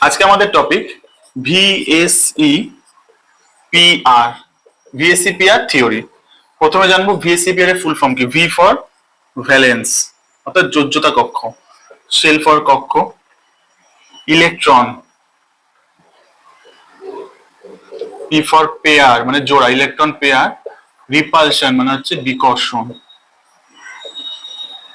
আজকে আমাদের topic VSE PR VSE PR theory প্রথমে জানব ভিএসই পিআর এর ফুল ফর্ম কি? ভি ফর ভ্যালেন্স অর্থাৎ যোজ্যতা কক্ষ। সেল ফর কক্ষ। ইলেকট্রন পি ফর পেয়ার মানে জোড়া ইলেকট্রন পেয়ার রিপালশন মানে হচ্ছে বিকর্ষণ।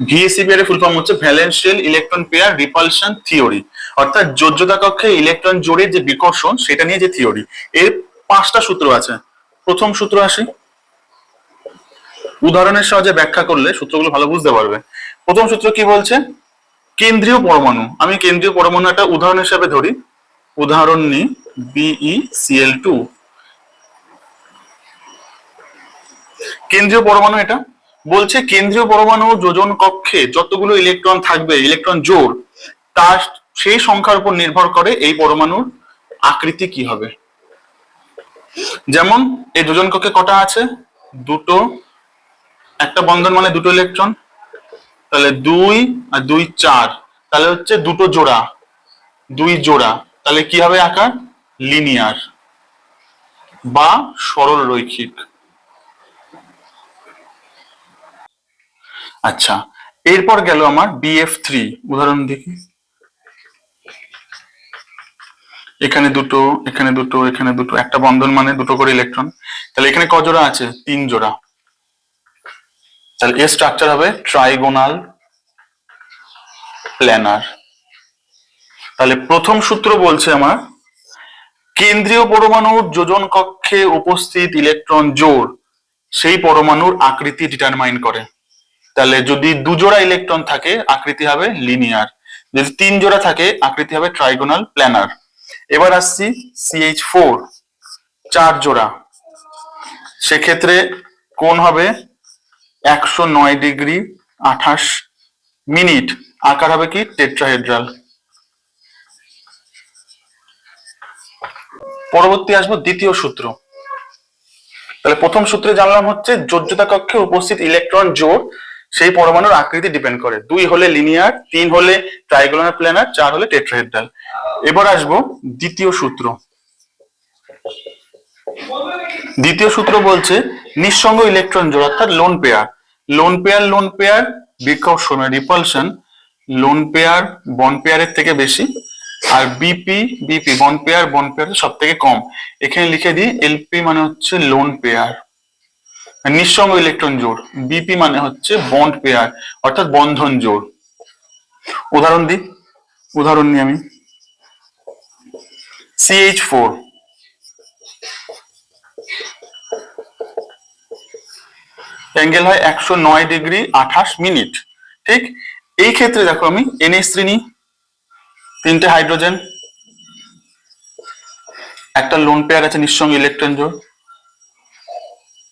ভিএসিপি এর ফুল ফর্ম হচ্ছে valence shell electron pair repulsion theory অর্থাৎ যোজ্যতা কক্ষে ইলেকট্রন জোড়ের যে বিকর্ষণ, সেটা নিয়ে যে থিওরি এর পাঁচটা সূত্র আছে। প্রথম সূত্র আসি। উদাহরণের সাহায্যে ব্যাখ্যা করলে সূত্রগুলো ভালো বুঝতে পারবে। প্রথম সূত্র কি বলছে? কেন্দ্রীয় পরমাণু। আমি কেন্দ্রীয় পরমাণু একটা উদাহরণ হিসাবে ধরি। উদাহরণ নিই বিই সিএল টু কেন্দ্রীয় পরমাণু এটা। বলছে কেন্দ্রীয় পরমাণু যোজন কক্ষে যতগুলো ইলেকট্রন থাকবে ইলেকট্রন জোর তার সেই সংখ্যার উপর নির্ভর করে এই পরমাণুর আকৃতি কি হবে। যেমন, এই দুজন কক্ষে কটা আছে? দুটো। একটা বন্ধন মানে দুটো ইলেকট্রন তাহলে দুই আর দুই চার। তাহলে হচ্ছে দুটো জোড়া। দুই জোড়া। তাহলে কি হবে আকার? লিনিয়ার বা সরল রৈখিক। আচ্ছা এরপর গেল আমার বিএফ থ্রি উদাহরণ দেখি। এখানে দুটো এখানে দুটো এখানে দুটো, একটা বন্ধন মানে দুটো করে ইলেকট্রন তাহলে এখানে ক জোড়া আছে? তিন জোড়া। তাহলে এর স্ট্রাকচার হবে ট্রাইগোনাল প্ল্যানার তাহলে প্রথম সূত্র বলছে আমার, কেন্দ্রীয় পরমাণুর যোজন কক্ষে উপস্থিত ইলেকট্রন জোর সেই পরমাণুর আকৃতি ডিটারমাইন করে। তাহলে যদি দুজোড়া ইলেকট্রন থাকে, আকৃতি হবে লিনিয়ার যদি তিন জোড়া থাকে, আকৃতি হবে ট্রাইগোনাল প্ল্যানার এবার আসছি সিএইচ ফোর চার জোড়া। সেক্ষেত্রে কোন হবে একশো নয় ডিগ্রি আঠাশ মিনিট। আকার হবে কি টেট্রাহেড্রাল। পরবর্তী আসব দ্বিতীয় সূত্র। তাহলে প্রথম সূত্রে জানলাম হচ্ছে যোজ্যতা কক্ষে উপস্থিত ইলেকট্রন জোড় সেই পরমাণুর আকৃতি ডিপেন্ড করে। দুই হলে লিনিয়ার তিন হলে ট্রাইগোনাল প্ল্যানার চার হলে টেট্রাহেড্রাল এবার আসব দ্বিতীয় সূত্র। দ্বিতীয় সূত্র বলছে নিঃসঙ্গ ইলেকট্রন জোড়, অর্থাৎ lone pair lone pair lone pair বিকর্ষণ রিপালশন লোন পেয়ার বন পেয়ারের থেকে বেশি। আর BP BP bond pair bond pair সব থেকে কম। এখানে লিখে দিই এলপি মানে হচ্ছে লোন পেয়ার নিঃসঙ্গ ইলেকট্রন জোড় বিপি মানে হচ্ছে বন্ড পেয়ার অর্থাৎ বন্ধন জোড়। উদাহরণ দিই, উদাহরণ নিই আমি। সিএইচ ফোর অ্যাঙ্গেল হয় একশো নয় ডিগ্রি আঠাশ মিনিট। ঠিক? এই ক্ষেত্রে দেখো আমি এনএস থ্রি তিনটে হাইড্রোজেন একটা লোন পেয়ার আছে নিঃসঙ্গ ইলেকট্রন জোড়।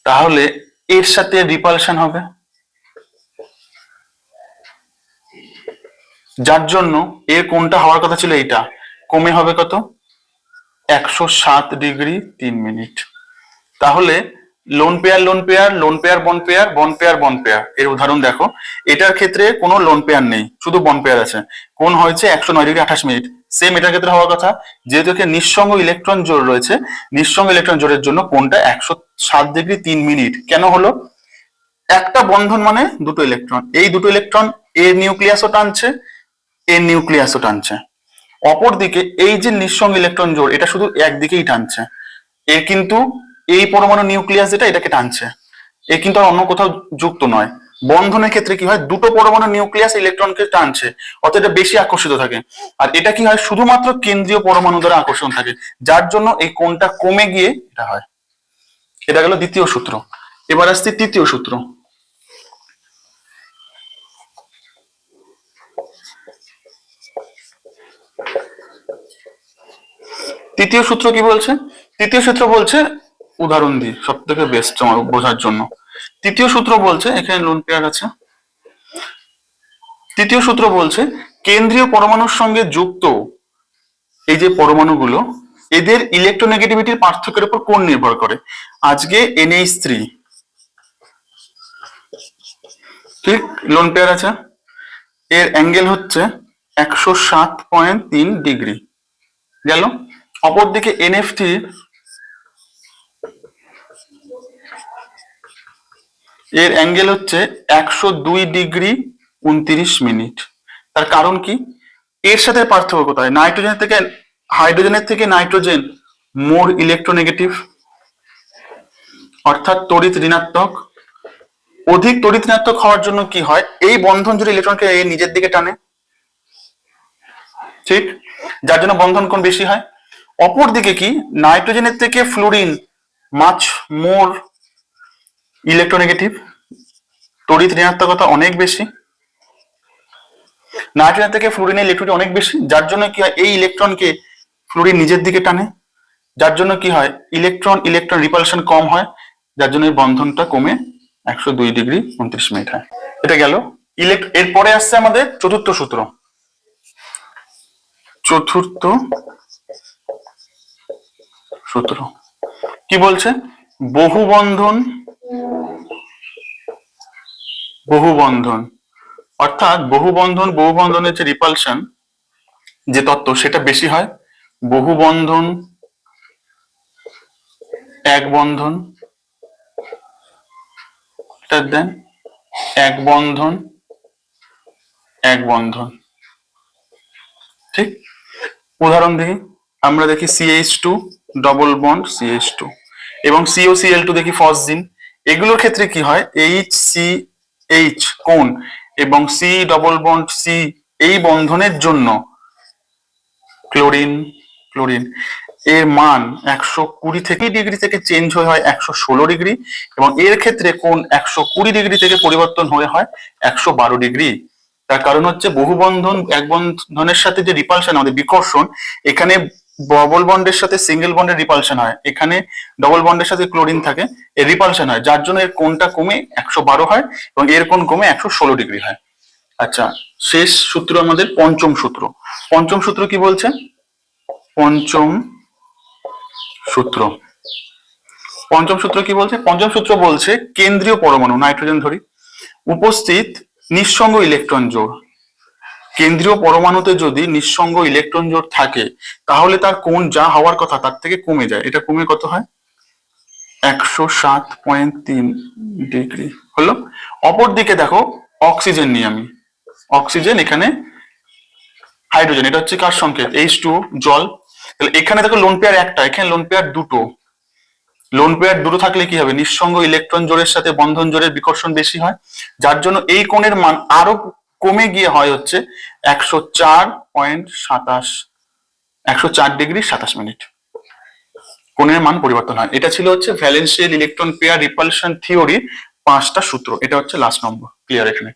তাহলে এর সাথে রিপালশন হবে? যার জন্য এর কোনটা হওয়ার কথা ছিল এইটা। কমে হবে কত? একশো সাত ডিগ্রি তিন মিনিট। তাহলে lone pair lone pair lone pair bond pair bond pair bond pair এর উদাহরণ দেখো। এটার ক্ষেত্রে কোনো লোন পেয়ার নেই, শুধু বন পেয়ার আছে। কোন হয়েছে? একশো নয় ডিগ্রি আঠাশ মিনিট। সেম এটার ক্ষেত্রে হওয়ার কথা, যেহেতু এখানে নিঃসঙ্গ ইলেকট্রন জোর রয়েছে, নিঃসঙ্গ ইলেকট্রন জোরের জন্য কোনটা একশো সাত ডিগ্রি তিন মিনিট। কেন হলো? একটা বন্ধন মানে দুটো ইলেকট্রন এই দুটো ইলেকট্রন এর নিউক্লিয়াসও টানছে, এর নিউক্লিয়াসও টানছে। অপরদিকে এই যে নিঃসঙ্গ ইলেকট্রন জোর এটা শুধু একদিকেই টানছে। এর কিন্তু এই পরমাণু নিউক্লিয়াস যেটা, এটাকে টানছে। এ কিন্তু আর অন্য কোথাও যুক্ত নয়। বন্ধনের ক্ষেত্রে কি হয়? দুটো পরমাণু নিউক্লিয়াস ইলেকট্রনকে টানছে, অর্থাৎ এটা বেশি আকর্ষিত থাকে। আর এটা কি হয়? শুধুমাত্র কেন্দ্রীয় পরমাণু দ্বারা আকর্ষণ থাকে, যার জন্য এই কোণটা কমে গিয়ে এটা হয়। এটা গেল দ্বিতীয় সূত্র। এবার আসছে তৃতীয় সূত্র। তৃতীয় সূত্র কি বলছে? তৃতীয় সূত্র বলছে উদাহরণ দিই সব থেকে বেস্ট আমার বোঝার জন্য। তৃতীয় সূত্র বলছে, এখানে লোন পেয়ার আছে। তৃতীয় সূত্র বলছে, কেন্দ্রীয় পরমাণুর সঙ্গে যুক্ত এই যে পরমাণুগুলো, এদের ইলেকট্রোনেগেটিভিটির পার্থক্যের উপর কোন নির্ভর করে? আজকে এনএইচ থ্রি ঠিক লোন পেয়ার আছে। এর অ্যাঙ্গেল হচ্ছে একশো সাত পয়েন্ট তিন ডিগ্রি। গেল? অপরদিকে এনএফটি এর অ্যাঙ্গেল হচ্ছে একশো দুই ডিগ্রি উনত্রিশ মিনিট। তার কারণ কি? এর সাথে পার্থক্য কোথায়? নাইট্রোজেনের থেকে, হাইড্রোজেনের থেকে নাইট্রোজেন মোর ইলেকট্রোনেগেটিভ অর্থাৎ তড়িৎ ঋণাত্মক। অধিক তড়িৎ ঋণাত্মক হওয়ার জন্য কি হয়? এই বন্ধন জুড়ে ইলেকট্রনকে নিজের দিকে টানে, ঠিক? যার জন্য বন্ধন কোণ বেশি হয়। অপর দিকে কি? নাইট্রোজেনের থেকে ফ্লোরিন মাছ মোর ইলেকট্রোনেগেটিভ, তড়িৎ ঋণাত্মকতা অনেক বেশি, নাইট্রোজেন থেকে ফ্লোরিনের ইলেকট্রনটি অনেক বেশি, যার জন্য কি হয়, এই ইলেকট্রনকে ফ্লোরিন নিজের দিকে টানে, যার জন্য কি হয়, ইলেকট্রন ইলেকট্রন রিপালশন কম হয়, যার জন্য বন্ধনটা কমে একশো দুই ডিগ্রি উনত্রিশ মিনিট হয়। এটা গেল। ইলেক্ট এরপরে আসছে আমাদের চতুর্থ সূত্র। চতুর্থ সূত্র। কি বলছে? বহু বন্ধন বহু বন্ধন অর্থাৎ বহু বন্ধন বহু বন্ধনের যে রিপালশন যে তত্ত্ব, সেটা বেশি হয়। বহু বন্ধন এক বন্ধন দেন এক বন্ধন এক বন্ধন। ঠিক? উদাহরণ দেখি, আমরা দেখি CH two double bond CH two এবং সিও সিএল টু দেখি ফসজিন। এগুলোর ক্ষেত্রে কি হয়? এইচ সি এইচ কোন? এবং সি ডবল বন্ড সি এই বন্ধনের জন্য ক্লোরিন ক্লোরিন এর মান একশো কুড়ি থেকে ডিগ্রি থেকে চেঞ্জ হয়ে হয় একশো ষোলো ডিগ্রি এবং এর ক্ষেত্রে কোন একশো কুড়ি ডিগ্রি থেকে পরিবর্তন হয়ে হয় একশো বারো ডিগ্রি। তার কারণ হচ্ছে বহু বন্ধন, এক বন্ধনের সাথে যে রিপালশন আমাদের বিকর্ষণ, এখানে ডবল বন্ডের সাথে সিঙ্গেল বন্ডের রিপালশন হয়। এখানে ডবল বন্ডের সাথে ক্লোরিন থাকে, এর রিপালশন হয়, যার জন্য এর কোনটা কমে একশো বারো হয় এবং এর কোন কমে একশো ষোলো ডিগ্রি হয়। আচ্ছা শেষ সূত্র আমাদের পঞ্চম সূত্র। পঞ্চম সূত্র কি বলছে? পঞ্চম সূত্র। পঞ্চম সূত্র কি বলছে? পঞ্চম সূত্র বলছে, কেন্দ্রীয় পরমাণু, নাইট্রোজেন ধরি, উপস্থিত নিঃসঙ্গ ইলেকট্রন জোড়। কেন্দ্রীয় পরমাণুতে যদি নিঃসঙ্গ ইলেকট্রন জোড় থাকে, তাহলে তার কোণ যা হওয়ার কথা তার থেকে কমে যায়। এটা কমে কত হয়? একশো সাত পয়েন্ট তিন ডিগ্রি। হলো? অপর দিকে দেখো, অক্সিজেন নিয়ে আমি। অক্সিজেন এখানে হাইড্রোজেন, এটা হচ্ছে কার সংকেত? এইচ টু জল। তাহলে এখানে দেখো লোন পেয়ার একটা, এখানে লোন পেয়ার দুটো। লোন পেয়ার দুটো থাকলে কি হবে? নিঃসঙ্গ ইলেকট্রন জোরের সাথে বন্ধন জোরের বিকর্ষণ বেশি হয়। যার জন্য এই কোণের মান আরও কমে গিয়ে হয় হচ্ছে একশো চার পয়েন্ট সাতাশ, একশো চার ডিগ্রি সাতাশ মিনিট। কোণের মান পরিবর্তন হয়। এটা ছিল হচ্ছে valence shell electron pair repulsion theory পাঁচটা সূত্র। এটা হচ্ছে লাস্ট নম্বর ক্লিয়ার এখানে।